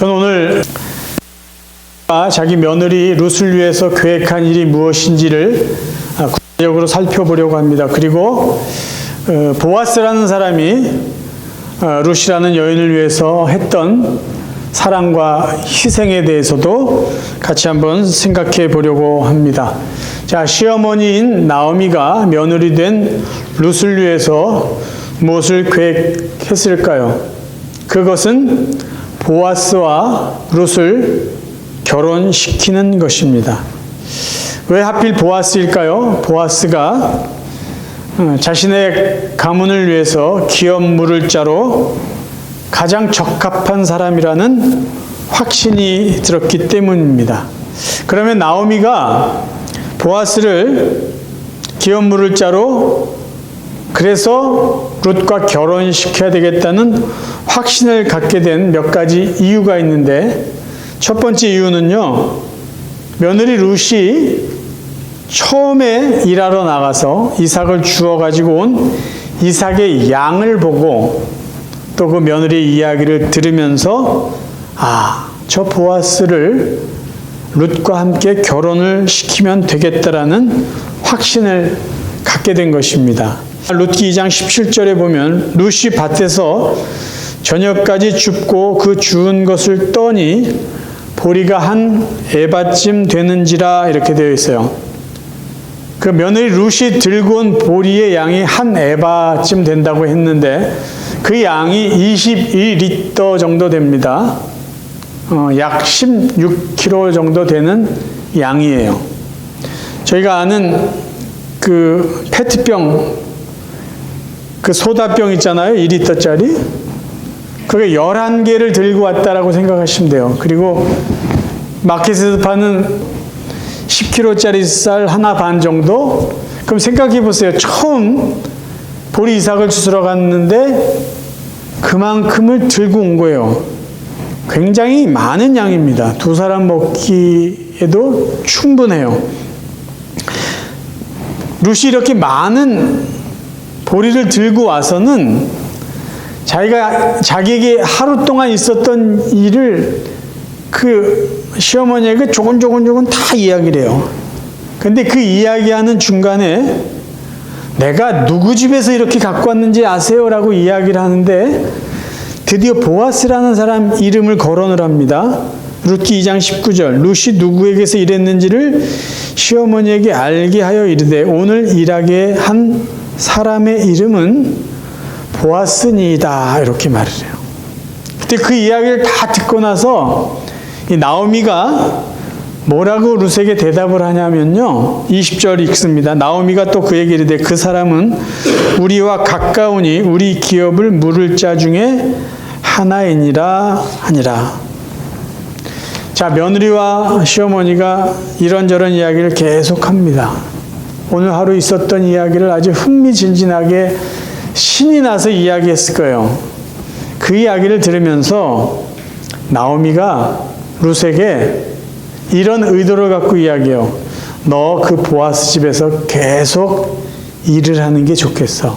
저는 오늘 자기 며느리 룻을 위해서 계획한 일이 무엇인지를 아, 구체적으로 살펴보려고 합니다. 그리고 어, 보아스라는 사람이 어, 룻이라는 여인을 위해서 했던 사랑과 희생에 대해서도 같이 한번 생각해 보려고 합니다. 자, 시어머니인 나오미가 며느리 된 룻을 위해서 무엇을 계획했을까요? 그것은 보아스와 룻을 결혼시키는 것입니다. 왜 하필 보아스일까요? 보아스가 어, 자신의 가문을 위해서 기업 물을 자로 가장 적합한 사람이라는 확신이 들었기 때문입니다. 그러면 나오미가 보아스를 기업 물을 자로 그래서 룻과 결혼시켜야 되겠다는 확신을 갖게 된 몇 가지 이유가 있는데 첫 번째 이유는요. 며느리 룻이 처음에 일하러 나가서 이삭을 주워 가지고 온 이삭의 양을 보고 또 그 며느리 이야기를 들으면서 아, 저 보아스를 룻과 함께 결혼을 시키면 되겠다라는 확신을 갖게 된 것입니다. 룻기 2장 17절에 보면 룻이 밭에서 저녁까지 줍고 그 주운 것을 떠니 보리가 한 에바쯤 되는지라 이렇게 되어 있어요. 그 며느리 룻이 들고 온 보리의 양이 한 에바쯤 된다고 했는데 그 양이 22리터 정도 됩니다. 어, 약 16kg 정도 되는 양이에요. 저희가 아는 그 페트병, 그 소다병 있잖아요. 2리터짜리. 그게 11개를 들고 왔다라고 생각하시면 돼요. 그리고 마켓에서 파는 10kg짜리 쌀 하나 반 정도? 그럼 생각해 보세요. 처음 보리 이삭을 주스러 갔는데 그만큼을 들고 온 거예요. 굉장히 많은 양입니다. 두 사람 먹기에도 충분해요. 루시 이렇게 많은 보리를 들고 와서는 자기가 자기에게 하루 동안 있었던 일을 그 시어머니에게 조곤조곤조곤 다 이야기를 해요. 근데 그 이야기하는 중간에 내가 누구 집에서 이렇게 갖고 왔는지 아세요라고 이야기를 하는데 드디어 보아스라는 사람 이름을 거론을 합니다. 룻기 2장 19절 룻이 누구에게서 일했는지를 시어머니에게 알게 하여 이르되 오늘 일하게 한 사람의 이름은 보아스니이다 이렇게 말을 해요. 그때 그 이야기를 다 듣고 나서 이 나오미가 뭐라고 룻에게 대답을 하냐면요. 20절 읽습니다. 나오미가 또 그에게 이르되 그 사람은 우리와 가까우니 우리 기업을 물을 자 중에 하나이니라 하니라. 자, 며느리와 시어머니가 이런저런 이야기를 계속합니다. 오늘 하루 있었던 이야기를 아주 흥미진진하게 신이 나서 이야기했을 거예요. 그 이야기를 들으면서 나오미가 룻에게 이런 의도를 갖고 이야기해요. 너 그 보아스 집에서 계속 일을 하는 게 좋겠어.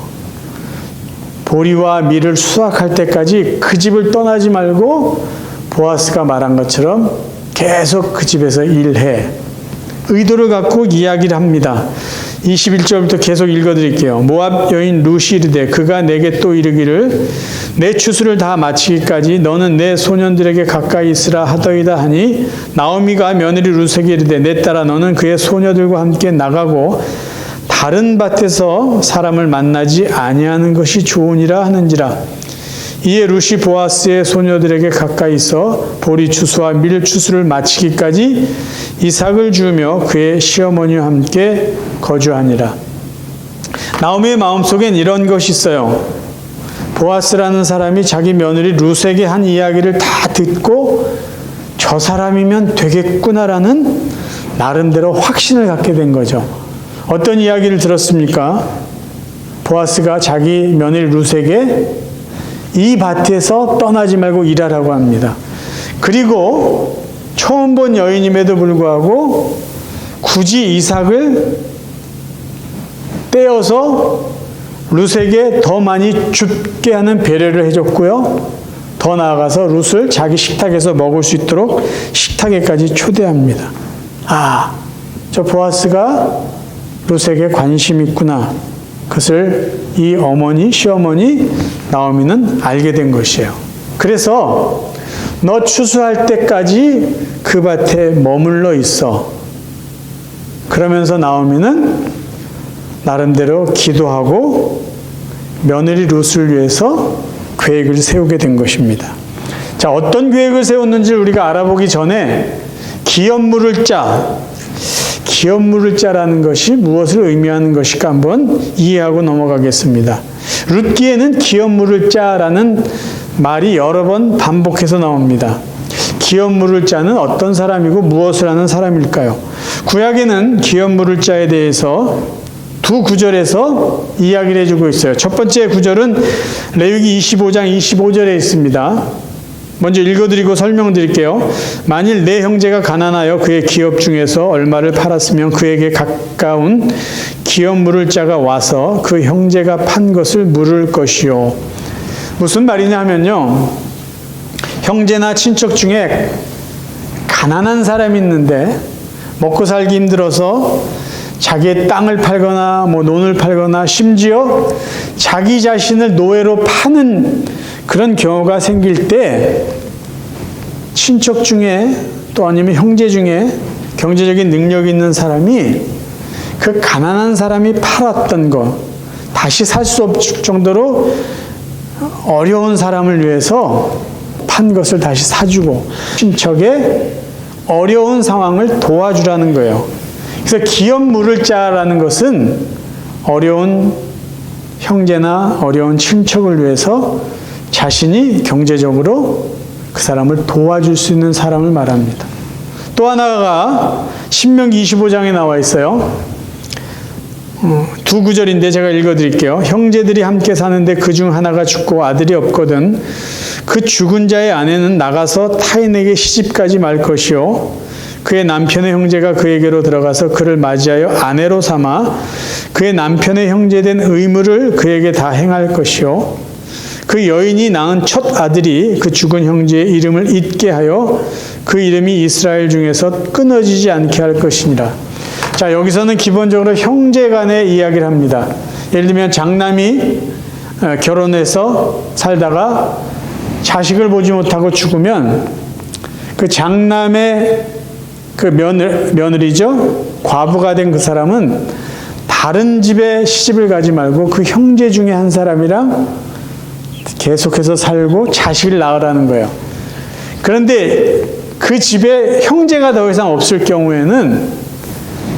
보리와 밀을 수확할 때까지 그 집을 떠나지 말고 보아스가 말한 것처럼 계속 그 집에서 일해. 의도를 갖고 이야기를 합니다. 21절부터 계속 읽어드릴게요. 모압 여인 루시 이르되 그가 내게 또 이르기를 내 추수를 다 마치기까지 너는 내 소년들에게 가까이 있으라 하더이다 하니 나오미가 며느리 루세게 이르되 내 딸아 너는 그의 소녀들과 함께 나가고 다른 밭에서 사람을 만나지 아니하는 것이 좋으니라 하는지라 이에 루시 보아스의 소녀들에게 가까이 있어 보리 추수와 밀 추수를 마치기까지 이삭을 주며 그의 시어머니와 함께 거주하니라. 나오미의 마음속엔 이런 것이 있어요. 보아스라는 사람이 자기 며느리 루스에게 한 이야기를 다 듣고 저 사람이면 되겠구나라는 나름대로 확신을 갖게 된 거죠. 어떤 이야기를 들었습니까? 보아스가 자기 며느리 루스에게 이 밭에서 떠나지 말고 일하라고 합니다. 그리고 처음 본 여인임에도 불구하고 굳이 이삭을 떼어서 룻에게 더 많이 줍게 하는 배려를 해줬고요. 더 나아가서 룻을 자기 식탁에서 먹을 수 있도록 식탁에까지 초대합니다. 아, 저 보아스가 룻에게 관심 있구나. 그것을 이 어머니, 시어머니 나오미는 알게 된 것이에요. 그래서 너 추수할 때까지 그 밭에 머물러 있어. 그러면서 나오미는 나름대로 기도하고 며느리 룻을 위해서 계획을 세우게 된 것입니다. 자, 어떤 계획을 세웠는지 우리가 알아보기 전에 기업 물을 짜, 기업 물을 짜라는 것이 무엇을 의미하는 것일까 한번 이해하고 넘어가겠습니다. 룻기에는 기업 물을 짜라는 말이 여러 번 반복해서 나옵니다. 기업 물을 짜는 어떤 사람이고 무엇을 하는 사람일까요? 구약에는 기업 물을 짜에 대해서 두 구절에서 이야기를 해주고 있어요. 첫 번째 구절은 레위기 25장 25절에 있습니다. 먼저 읽어드리고 설명드릴게요. 만일 내 형제가 가난하여 그의 기업 중에서 얼마를 팔았으면 그에게 가까운 기업 물을 자가 와서 그 형제가 판 것을 물을 것이요. 무슨 말이냐 하면요. 형제나 친척 중에 가난한 사람이 있는데 먹고 살기 힘들어서 자기의 땅을 팔거나 뭐 논을 팔거나 심지어 자기 자신을 노예로 파는 그런 경우가 생길 때 친척 중에 또 아니면 형제 중에 경제적인 능력 있는 사람이 그 가난한 사람이 팔았던 거 다시 살 수 없을 정도로 어려운 사람을 위해서 판 것을 다시 사주고 친척의 어려운 상황을 도와주라는 거예요. 그래서 기업 물을 자라는 것은 어려운 형제나 어려운 친척을 위해서 자신이 경제적으로 그 사람을 도와줄 수 있는 사람을 말합니다. 또 하나가 신명기 25장에 나와 있어요. 어, 두 구절인데 제가 읽어드릴게요. 형제들이 함께 사는데 그 중 하나가 죽고 아들이 없거든 그 죽은 자의 아내는 나가서 타인에게 시집가지 말 것이요 그의 남편의 형제가 그에게로 들어가서 그를 맞이하여 아내로 삼아 그의 남편의 형제 된 의무를 그에게 다 행할 것이요 그 여인이 낳은 첫 아들이 그 죽은 형제의 이름을 잊게 하여 그 이름이 이스라엘 중에서 끊어지지 않게 할 것이니라. 자, 여기서는 기본적으로 형제 간의 이야기를 합니다. 예를 들면 장남이 어, 결혼해서 살다가 자식을 보지 못하고 죽으면 그 장남의 그 며느, 며느리죠. 과부가 된 그 사람은 다른 집에 시집을 가지 말고 그 형제 중에 한 사람이랑 계속해서 살고 자식을 낳으라는 거예요. 그런데 그 집에 형제가 더 이상 없을 경우에는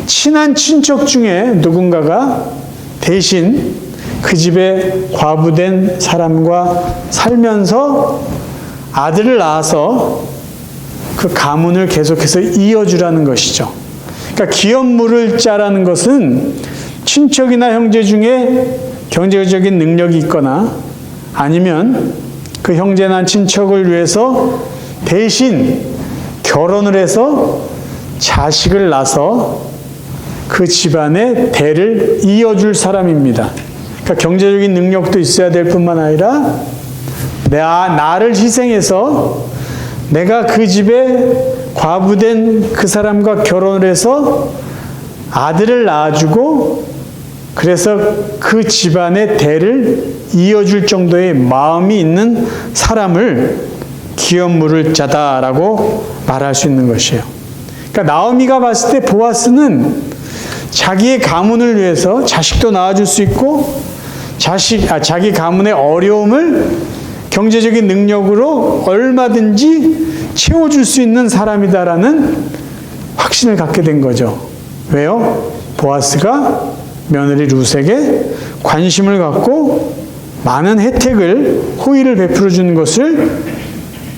친한 친척 중에 누군가가 대신 그 집에 과부된 사람과 살면서 아들을 낳아서 그 가문을 계속해서 이어주라는 것이죠. 그러니까 기업물을 짜라는 것은 친척이나 형제 중에 경제적인 능력이 있거나 아니면 그 형제나 친척을 위해서 대신 결혼을 해서 자식을 낳아서 그 집안의 대를 이어줄 사람입니다. 그러니까 경제적인 능력도 있어야 될 뿐만 아니라 나, 나를 희생해서 내가 그 집에 과부된 그 사람과 결혼을 해서 아들을 낳아주고 그래서 그 집안의 대를 이어줄 정도의 마음이 있는 사람을 기업물을 짜다라고 말할 수 있는 것이에요. 그러니까 나오미가 봤을 때 보아스는 자기의 가문을 위해서 자식도 낳아줄 수 있고 자식 아, 자기 가문의 어려움을 경제적인 능력으로 얼마든지 채워줄 수 있는 사람이다라는 확신을 갖게 된 거죠. 왜요? 보아스가 며느리 룻에게 관심을 갖고 많은 혜택을 호의를 베풀어 주는 것을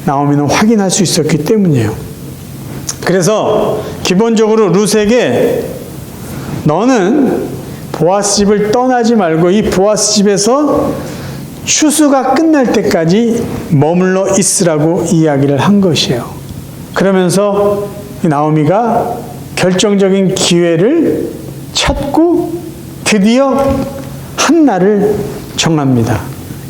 나오미는 확인할 수 있었기 때문이에요. 그래서 기본적으로 룻에게 너는 보아스 집을 떠나지 말고 이 보아스 집에서 추수가 끝날 때까지 머물러 있으라고 이야기를 한 것이에요. 그러면서 나오미가 결정적인 기회를 찾고 드디어 한 날을 정합니다.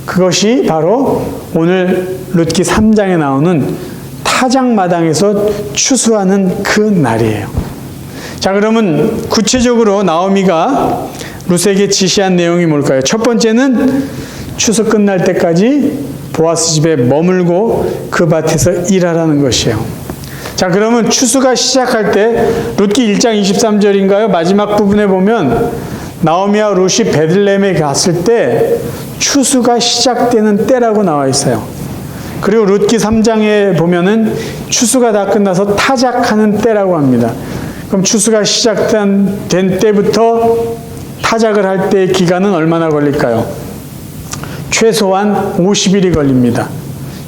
그것이 바로 오늘 룻기 3장에 나오는 타작마당에서 추수하는 그 날이에요. 자, 그러면 구체적으로 나오미가 룻에게 지시한 내용이 뭘까요? 첫 번째는 추수 끝날 때까지 보아스 집에 머물고 그 밭에서 일하라는 것이에요. 자, 그러면 추수가 시작할 때 룻기 1장 23절인가요? 마지막 부분에 보면 나오미와 룻이 베들레헴에 갔을 때 추수가 시작되는 때라고 나와 있어요. 그리고 룻기 3장에 보면은 추수가 다 끝나서 타작하는 때라고 합니다. 그럼 추수가 시작된 된 때부터 타작을 할 때의 기간은 얼마나 걸릴까요? 최소한 50일이 걸립니다.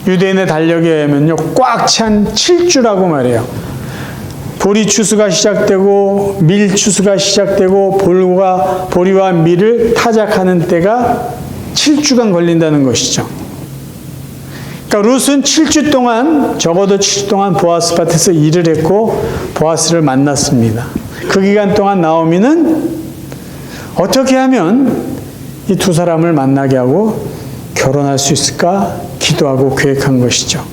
유대인의 달력에 의하면요, 꽉 찬 7주라고 말해요. 보리 추수가 시작되고 밀 추수가 시작되고 볼과 보리와 밀을 타작하는 때가 7주간 걸린다는 것이죠. 그러니까 룻은 7주 동안 적어도 7주 동안 보아스 밭에서 일을 했고 보아스를 만났습니다. 그 기간 동안 나오미는 어떻게 하면 이 두 사람을 만나게 하고 결혼할 수 있을까 기도하고 계획한 것이죠.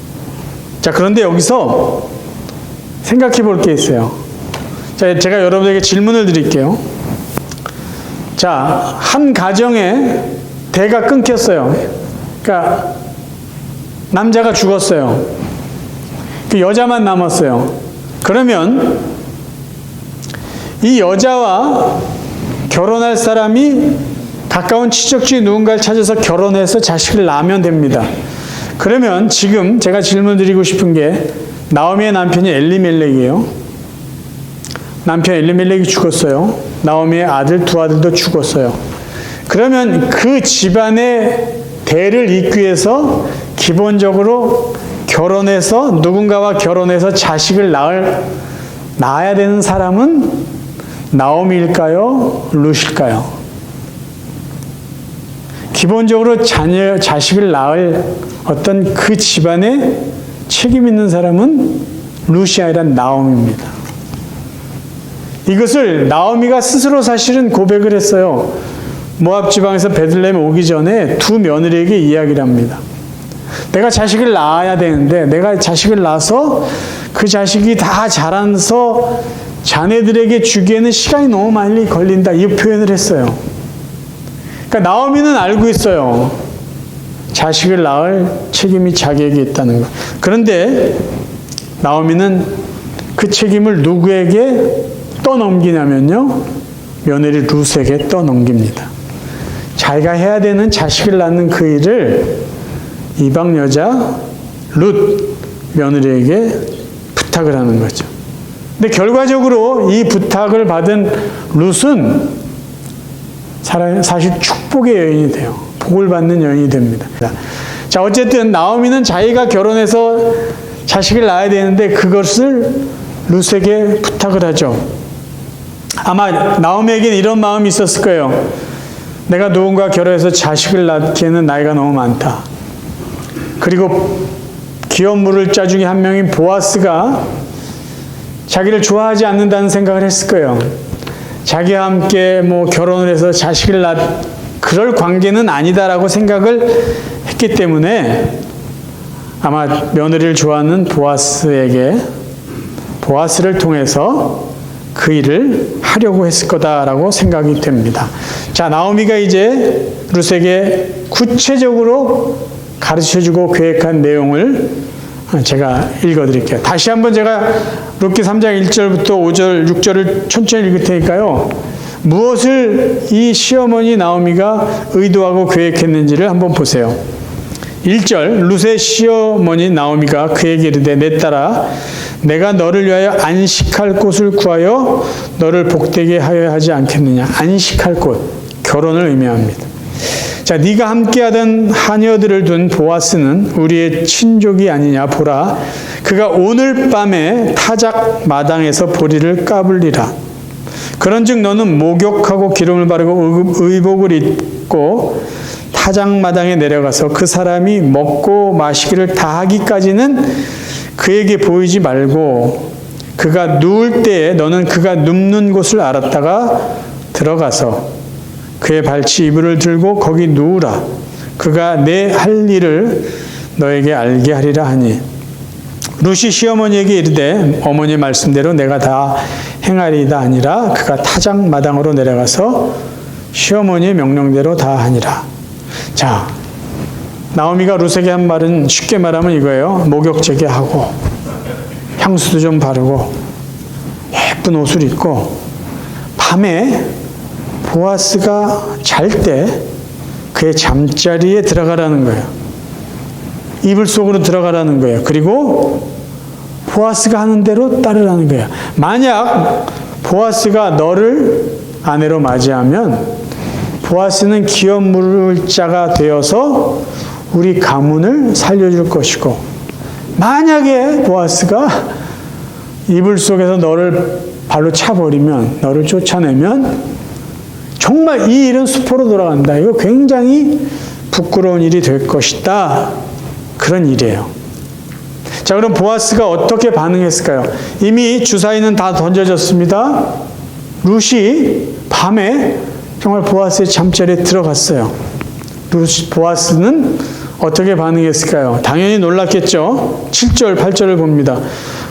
자, 그런데 여기서 생각해 볼 게 있어요. 자, 제가 여러분에게 질문을 드릴게요. 자, 한 가정에 대가 끊겼어요. 그러니까 남자가 죽었어요. 그 여자만 남았어요. 그러면 이 여자와 결혼할 사람이 가까운 친척중에 누군가를 찾아서 결혼해서 자식을 낳으면 됩니다. 그러면 지금 제가 질문 드리고 싶은 게 나오미의 남편이 엘리멜렉이에요. 남편 엘리멜렉이 죽었어요. 나오미의 아들 두 아들도 죽었어요. 그러면 그 집안의 대를 잇기 위해서 기본적으로 결혼해서 누군가와 결혼해서 자식을 낳을 낳아야 되는 사람은 나오미일까요? 룻일까요? 기본적으로 자녀 자식을 낳을 어떤 그 집안에 책임 있는 사람은 아니라 나오미입니다. 이것을 나오미가 스스로 사실은 고백을 했어요. 모압 지방에서 베들레헴 오기 전에 두 며느리에게 이야기를 합니다. 내가 자식을 낳아야 되는데 내가 자식을 낳아서 그 자식이 다 자라서 자네들에게 주기에는 시간이 너무 많이 걸린다 이 표현을 했어요. 그러니까 나오미는 알고 있어요. 자식을 낳을 책임이 자기에게 있다는 것. 그런데 나오미는 그 책임을 누구에게 떠넘기냐면요. 며느리 룻에게 떠넘깁니다. 자기가 해야 되는 자식을 낳는 그 일을 이방 여자 룻 며느리에게 부탁을 하는 거죠. 근데 결과적으로 이 부탁을 받은 룻은 사실 축복의 여인이 돼요. 복을 받는 여인이 됩니다. 자, 어쨌든 나오미는 자기가 결혼해서 자식을 낳아야 되는데 그것을 룻에게 부탁을 하죠. 아마 나오미에게는 이런 마음이 있었을 거예요. 내가 누군가 결혼해서 자식을 낳기에는 나이가 너무 많다. 그리고 기업 물을 자 중에 한 명인 보아스가 자기를 좋아하지 않는다는 생각을 했을 거예요. 자기와 함께 뭐 결혼을 해서 자식을 낳 그럴 관계는 아니다라고 생각을 했기 때문에 아마 며느리를 좋아하는 보아스에게 보아스를 통해서 그 일을 하려고 했을 거다라고 생각이 됩니다. 자, 나오미가 이제 룻에게 구체적으로 가르쳐 주고 계획한 내용을 제가 읽어 드릴게요. 다시 한번 제가 룻기 3장 1절부터 5절, 6절을 천천히 읽을 테니까요. 무엇을 이 시어머니 나오미가 의도하고 계획했는지를 한번 보세요. 1절 룻의 시어머니 나오미가 그에게 이르되 내 딸아 내가 너를 위하여 안식할 곳을 구하여 너를 복되게 하여 하지 않겠느냐 안식할 곳 결혼을 의미합니다. 자, 네가 함께하던 하녀들을 둔 보아스는 우리의 친족이 아니냐 보라. 그가 오늘 밤에 타작 마당에서 보리를 까불리라. 그런즉 너는 목욕하고 기름을 바르고 의복을 입고 타작 마당에 내려가서 그 사람이 먹고 마시기를 다 하기까지는 그에게 보이지 말고 그가 누울 때에 너는 그가 눕는 곳을 알았다가 들어가서 그의 발치 이불을 들고 거기 누우라. 그가 내 할 일을 너에게 알게 하리라 하니 루시 시어머니에게 이르되 어머니 말씀대로 내가 다 행하리이다 아니라 그가 타작 마당으로 내려가서 시어머니의 명령대로 다 하니라. 자, 나오미가 루세게 한 말은 쉽게 말하면 이거예요. 목욕 재개하고 향수도 좀 바르고 예쁜 옷을 입고 밤에 보아스가 잘 때 그의 잠자리에 들어가라는 거예요. 이불 속으로 들어가라는 거예요. 그리고 보아스가 하는 대로 따르라는 거예요. 만약 보아스가 너를 아내로 맞이하면 보아스는 기업 물자가 되어서 우리 가문을 살려줄 것이고 만약에 보아스가 이불 속에서 너를 발로 차버리면 너를 쫓아내면 정말 이 일은 수포로 돌아간다. 이거 굉장히 부끄러운 일이 될 것이다. 그런 일이에요. 자, 그럼 보아스가 어떻게 반응했을까요? 이미 주사위는 다 던져졌습니다. 룻이 밤에 정말 보아스의 잠자리에 들어갔어요. 룻, 보아스는 어떻게 반응했을까요? 당연히 놀랐겠죠. 7절, 8절을 봅니다.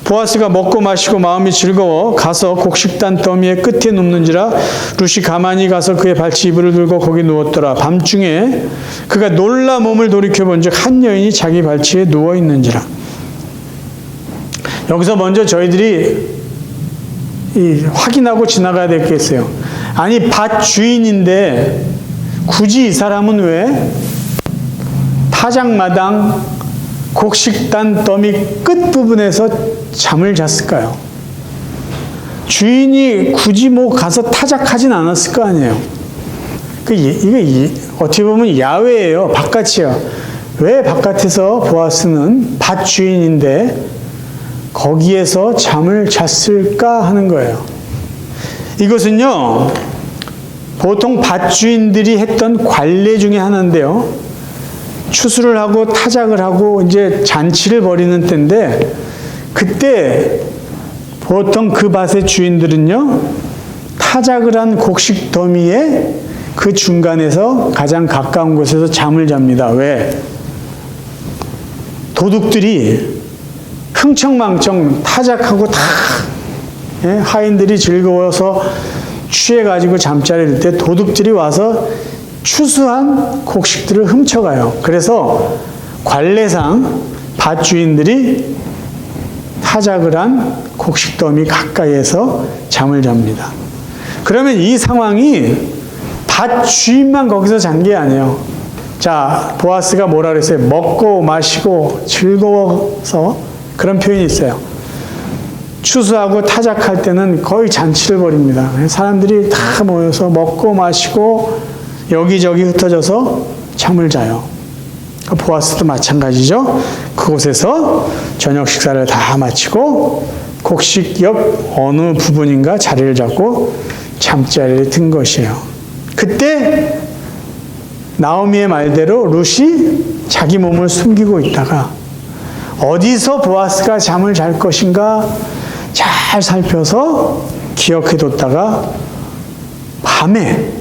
보아스가 먹고 마시고 마음이 즐거워 가서 곡식단 더미의 끝에 눕는지라 룻이 가만히 가서 그의 발치 이불을 들고 거기 누웠더라. 밤중에 그가 놀라 몸을 돌이켜 본즉 한 여인이 자기 발치에 누워 있는지라. 여기서 먼저 저희들이 이 확인하고 지나가야 있어요. 아니 밭 주인인데 굳이 이 사람은 왜 타작마당 곡식단 더미 끝 부분에서 잠을 잤을까요? 주인이 굳이 뭐 가서 타작하진 않았을 거 아니에요. 그 이게 어떻게 보면 야외예요. 바깥이요. 왜 바깥에서 보아스는 밭 주인인데 거기에서 잠을 잤을까 하는 거예요. 이것은요, 보통 밭 주인들이 했던 관례 중에 하나인데요. 추수를 하고 타작을 하고 이제 잔치를 벌이는 때인데, 그때 보통 그 밭의 주인들은요, 타작을 한 곡식 더미에 그 중간에서 가장 가까운 곳에서 잠을 잡니다. 왜? 도둑들이 흥청망청 타작하고 다 예? 하인들이 즐거워서 취해가지고 잠자리를 때 도둑들이 와서 추수한 곡식들을 훔쳐가요. 그래서 관례상 밭주인들이 타작을 한 곡식더미 가까이에서 잠을 잡니다. 그러면 이 상황이 밭 주인만 거기서 잔 게 아니에요. 자, 보아스가 뭐라 그랬어요? 먹고 마시고 즐거워서 그런 표현이 있어요. 추수하고 타작할 때는 거의 잔치를 벌입니다. 사람들이 다 모여서 먹고 마시고 여기저기 흩어져서 잠을 자요. 보아스도 마찬가지죠. 그곳에서 저녁 식사를 다 마치고 곡식 옆 어느 부분인가 자리를 잡고 잠자리에 든 것이에요. 그때 나오미의 말대로 룻이 자기 몸을 숨기고 있다가 어디서 보아스가 잠을 잘 것인가 잘 살펴서 기억해 뒀다가 밤에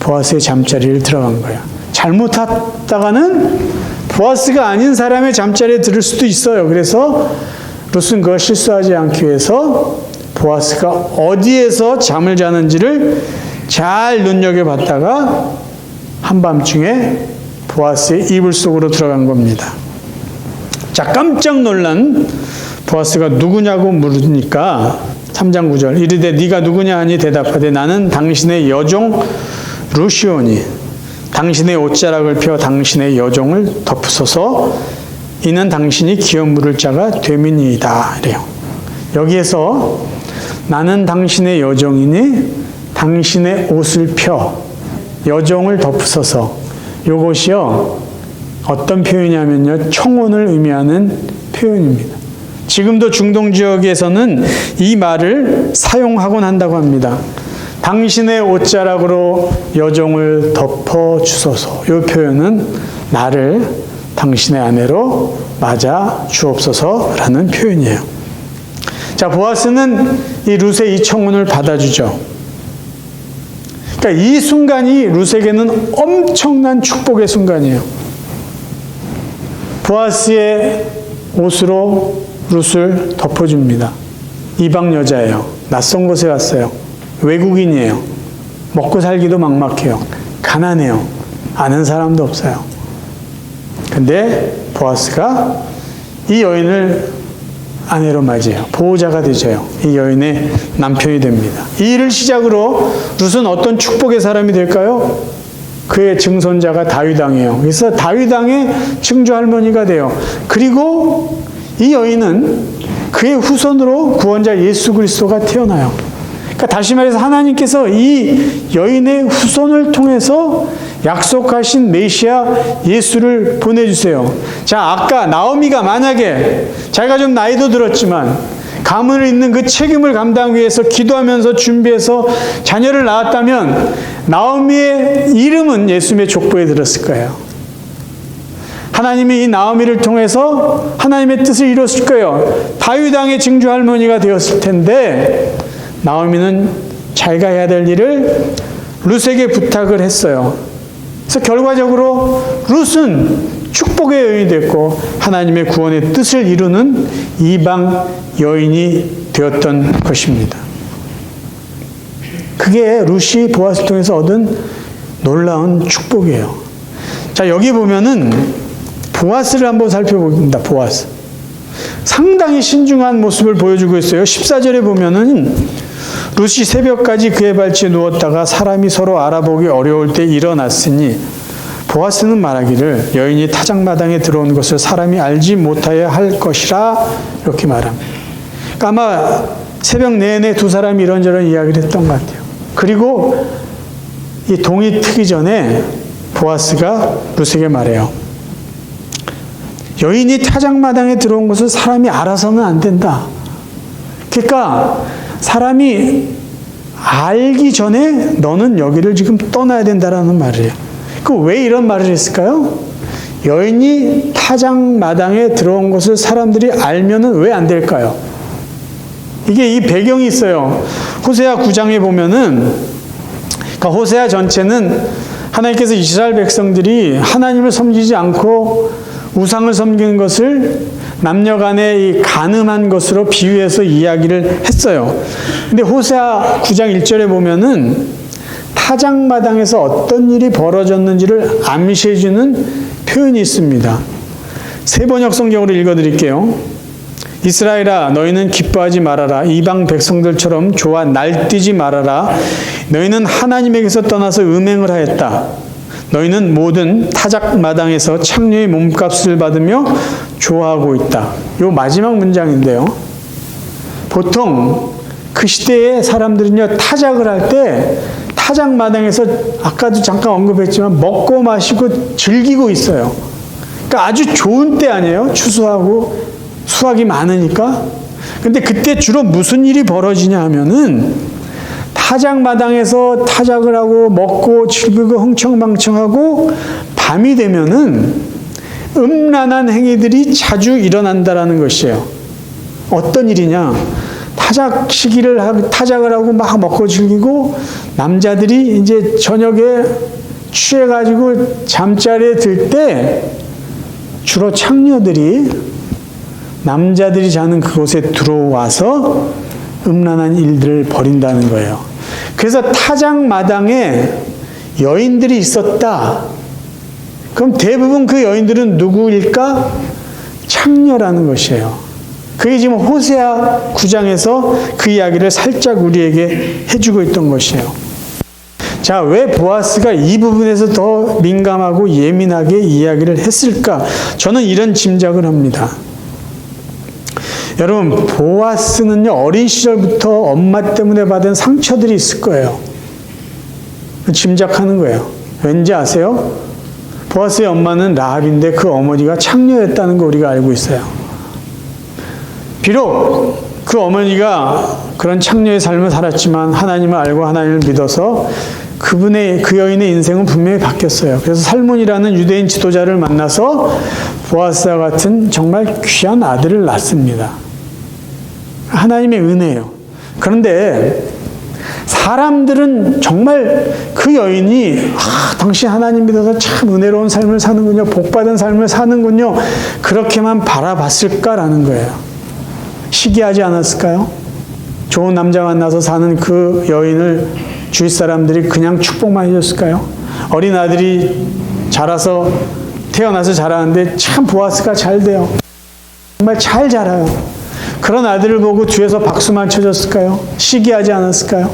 보아스의 잠자리를 들어간 거야. 잘못했다가는 보아스가 아닌 사람의 잠자리에 들을 수도 있어요. 그래서 룻은 그걸 실수하지 않기 위해서 보아스가 어디에서 잠을 자는지를 잘 눈여겨봤다가 한밤중에 보아스의 이불 속으로 들어간 겁니다. 자, 깜짝 놀란 보아스가 누구냐고 물으니까 3장 9절 이르되 네가 누구냐 하니 대답하되 나는 당신의 여종 루시오니 당신의 옷자락을 펴 당신의 여종을 덮으소서 이는 당신이 기업 물을 자가 되민이다 이래요. 여기에서 나는 당신의 여종이니 당신의 옷을 펴 여종을 덮으소서 요것이요 어떤 표현이냐면요 청혼을 의미하는 표현입니다. 지금도 중동 지역에서는 이 말을 사용하곤 한다고 합니다. 당신의 옷자락으로 여종을 덮어 주소서. 이 표현은 나를 당신의 아내로 맞아 주옵소서라는 표현이에요. 자, 보아스는 이 룻의 이 청혼을 받아주죠. 그러니까 이 순간이 룻에게는 엄청난 축복의 순간이에요. 보아스의 옷으로 룻을 덮어줍니다. 이방 여자예요. 낯선 곳에 왔어요. 외국인이에요. 먹고 살기도 막막해요. 가난해요. 아는 사람도 없어요. 근데 보아스가 이 여인을 아내로 맞이해요. 보호자가 되져요. 이 여인의 남편이 됩니다. 이 일을 시작으로 룻은 어떤 축복의 사람이 될까요? 그의 증손자가 다윗왕이에요. 그래서 다윗왕의 증조 할머니가 돼요. 그리고 이 여인은 그의 후손으로 구원자 예수 그리스도가 태어나요. 그러니까 다시 말해서 하나님께서 이 여인의 후손을 통해서 약속하신 메시아 예수를 보내주세요. 자, 아까 나오미가 만약에 자기가 좀 나이도 들었지만 가문을 잇는 그 책임을 감당하기 위해서 기도하면서 준비해서 자녀를 낳았다면 나오미의 이름은 예수님의 족보에 들었을 거예요. 하나님이 이 나오미를 통해서 하나님의 뜻을 이뤘을 거예요. 다윗 왕의 증조 할머니가 되었을 텐데 나오미는 자기가 해야 될 일을 룻에게 부탁을 했어요. 그래서 결과적으로 룻은 축복의 여인이 됐고 하나님의 구원의 뜻을 이루는 이방 여인이 되었던 것입니다. 그게 룻이 보아스를 통해서 얻은 놀라운 축복이에요. 자, 여기 보면은 보아스를 한번 살펴봅니다. 보아스. 상당히 신중한 모습을 보여주고 있어요. 14절에 보면은 룻이 새벽까지 그의 발치에 누웠다가 사람이 서로 알아보기 어려울 때 일어났으니 보아스는 말하기를 여인이 타작마당에 들어온 것을 사람이 알지 못하여 할 것이라 이렇게 말합니다. 그러니까 아마 새벽 내내 두 사람이 이런저런 이야기를 했던 것 같아요. 그리고 이 동이 트기 전에 보아스가 룻에게 말해요. 여인이 타작마당에 들어온 것을 사람이 알아서는 안 된다. 그러니까 사람이 알기 전에 너는 여기를 지금 떠나야 된다라는 말이에요. 그 왜 이런 말을 했을까요? 여인이 타작마당에 들어온 것을 사람들이 알면은 왜 안 될까요? 이게 이 배경이 있어요. 호세아 9장에 보면은 그러니까 호세아 전체는 하나님께서 이스라엘 백성들이 하나님을 섬기지 않고 우상을 섬기는 것을 남녀 간의 이 가늠한 것으로 비유해서 이야기를 했어요. 근데 호세아 9장 1절에 보면은 타작마당에서 어떤 일이 벌어졌는지를 암시해 주는 표현이 있습니다. 세번역 성경으로 읽어 드릴게요. 이스라엘아 너희는 기뻐하지 말아라 이방 백성들처럼 좋아 날뛰지 말아라 너희는 하나님에게서 떠나서 음행을 하였다 너희는 모든 타작 마당에서 창녀의 몸값을 받으며 좋아하고 있다. 요 마지막 문장인데요. 보통 그 시대의 사람들은요 타작을 할 때 타작 마당에서 아까도 잠깐 언급했지만 먹고 마시고 즐기고 있어요. 그러니까 아주 좋은 때 아니에요. 추수하고 수확이 많으니까. 근데 그때 주로 무슨 일이 벌어지냐 하면은 타작 마당에서 타작을 하고 먹고 즐기고 흥청망청하고 밤이 되면은 음란한 행위들이 자주 일어난다라는 것이에요. 어떤 일이냐? 타작 시기를 하고 타작을 하고 막 먹고 즐기고 남자들이 이제 저녁에 취해 가지고 잠자리에 들 때 주로 창녀들이 남자들이 자는 그곳에 들어와서 음란한 일들을 벌인다는 거예요. 그래서 타작 마당에 여인들이 있었다. 그럼 대부분 그 여인들은 누구일까? 창녀라는 것이에요. 그게 지금 호세아 9장에서 그 이야기를 살짝 우리에게 해주고 있던 것이에요. 자, 왜 보아스가 이 부분에서 더 민감하고 예민하게 이야기를 했을까? 저는 이런 짐작을 합니다. 여러분, 보아스는요, 어린 시절부터 엄마 때문에 받은 상처들이 있을 거예요. 짐작하는 거예요. 왠지 아세요? 보아스의 엄마는 라합인데 그 어머니가 창녀였다는 거 우리가 알고 있어요. 비록 그 어머니가 그런 창녀의 삶을 살았지만 하나님을 알고 하나님을 믿어서 그분의 그 여인의 인생은 분명히 바뀌었어요. 그래서 살몬이라는 유대인 지도자를 만나서 보아스와 같은 정말 귀한 아들을 낳습니다. 하나님의 은혜예요. 그런데 사람들은 정말 그 여인이 아, 당신 하나님 믿어서 참 은혜로운 삶을 사는군요. 복받은 삶을 사는군요. 그렇게만 바라봤을까라는 거예요. 시기하지 않았을까요? 좋은 남자 만나서 사는 그 여인을 주위 사람들이 그냥 축복만 해줬을까요? 어린 아들이 자라서 태어나서 자라는데 참 보아스가 잘 돼요. 정말 잘 자라요. 그런 아들을 보고 뒤에서 박수만 쳐줬을까요? 시기하지 않았을까요?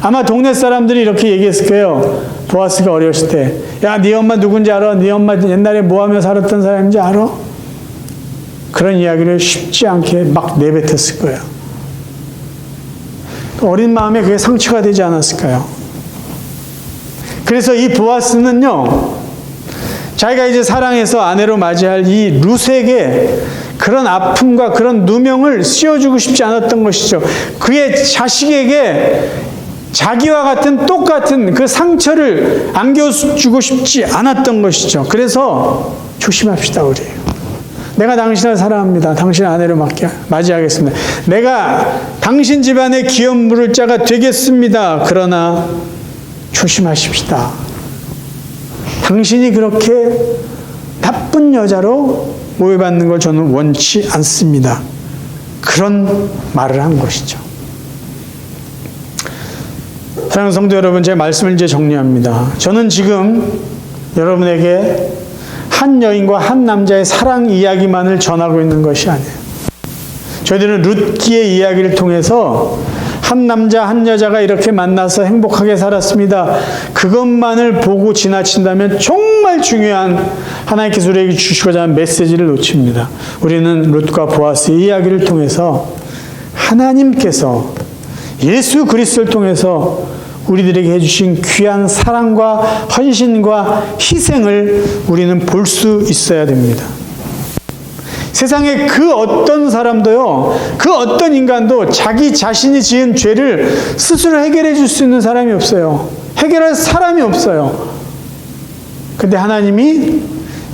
아마 동네 사람들이 이렇게 얘기했을 거예요. 보아스가 어렸을 때. 야, 네 엄마 누군지 알아? 네 엄마 옛날에 뭐 하며 살았던 사람인지 알아? 그런 이야기를 쉽지 않게 막 내뱉었을 거예요. 어린 마음에 그게 상처가 되지 않았을까요? 그래서 이 보아스는요, 자기가 이제 사랑해서 아내로 맞이할 이 루세에게 그런 아픔과 그런 누명을 씌워주고 싶지 않았던 것이죠. 그의 자식에게 자기와 같은 똑같은 그 상처를 안겨주고 싶지 않았던 것이죠. 그래서 조심합시다, 우리. 내가 당신을 사랑합니다. 당신 아내를 맞게, 맞이하겠습니다. 내가 당신 집안의 기업 물을 자가 되겠습니다. 그러나 조심하십시다. 당신이 그렇게 나쁜 여자로 모해받는 걸 저는 원치 않습니다. 그런 말을 한 것이죠. 사랑하는 성도 여러분, 제 말씀을 이제 정리합니다. 저는 지금 여러분에게 한 여인과 한 남자의 사랑 이야기만을 전하고 있는 것이 아니에요. 저희들은 룻기의 이야기를 통해서 한 남자 한 여자가 이렇게 만나서 행복하게 살았습니다. 그것만을 보고 지나친다면 정말 중요한 하나님께서 우리에게 주시고자 하는 메시지를 놓칩니다. 우리는 룻과 보아스의 이야기를 통해서 하나님께서 예수 그리스도를 통해서 우리들에게 해주신 귀한 사랑과 헌신과 희생을 우리는 볼 수 있어야 됩니다. 세상에 그 어떤 사람도요, 그 어떤 인간도 자기 자신이 지은 죄를 스스로 해결해 줄 수 있는 사람이 없어요. 해결할 사람이 없어요. 근데 하나님이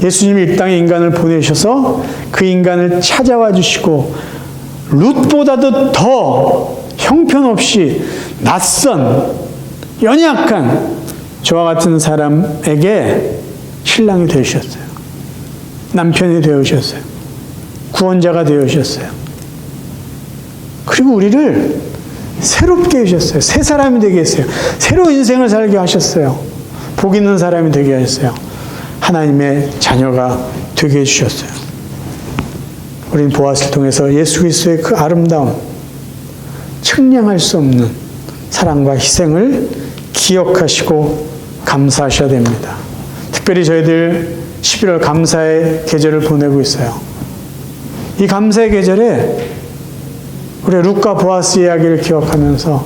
예수님이 이 땅에 인간을 보내셔서 그 인간을 찾아와 주시고, 룻보다도 더 형편없이 낯선, 연약한 저와 같은 사람에게 신랑이 되셨어요. 남편이 되어주셨어요. 구원자가 되어 주셨어요. 그리고 우리를 새롭게 해주셨어요. 새 사람이 되게 했어요. 새로운 인생을 살게 하셨어요. 복 있는 사람이 되게 하셨어요. 하나님의 자녀가 되게 해주셨어요. 우리는 보았을 통해서 예수 그리스도의 그 아름다움, 측량할 수 없는 사랑과 희생을 기억하시고 감사하셔야 됩니다. 특별히 저희들 11월 감사의 계절을 보내고 있어요. 이 감사의 계절에 우리 룩과 보아스 이야기를 기억하면서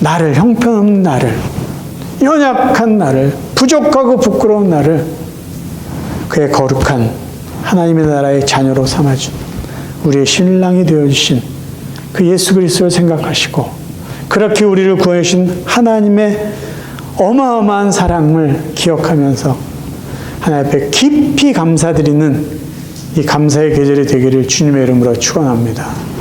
나를 형편없는 나를 연약한 나를 부족하고 부끄러운 나를 그의 거룩한 하나님의 나라의 자녀로 삼아준 우리의 신랑이 되어주신 그 예수 그리스도를 생각하시고 그렇게 우리를 구해주신 하나님의 어마어마한 사랑을 기억하면서 하나님 앞에 깊이 감사드리는 이 감사의 계절이 되기를 주님의 이름으로 축원합니다.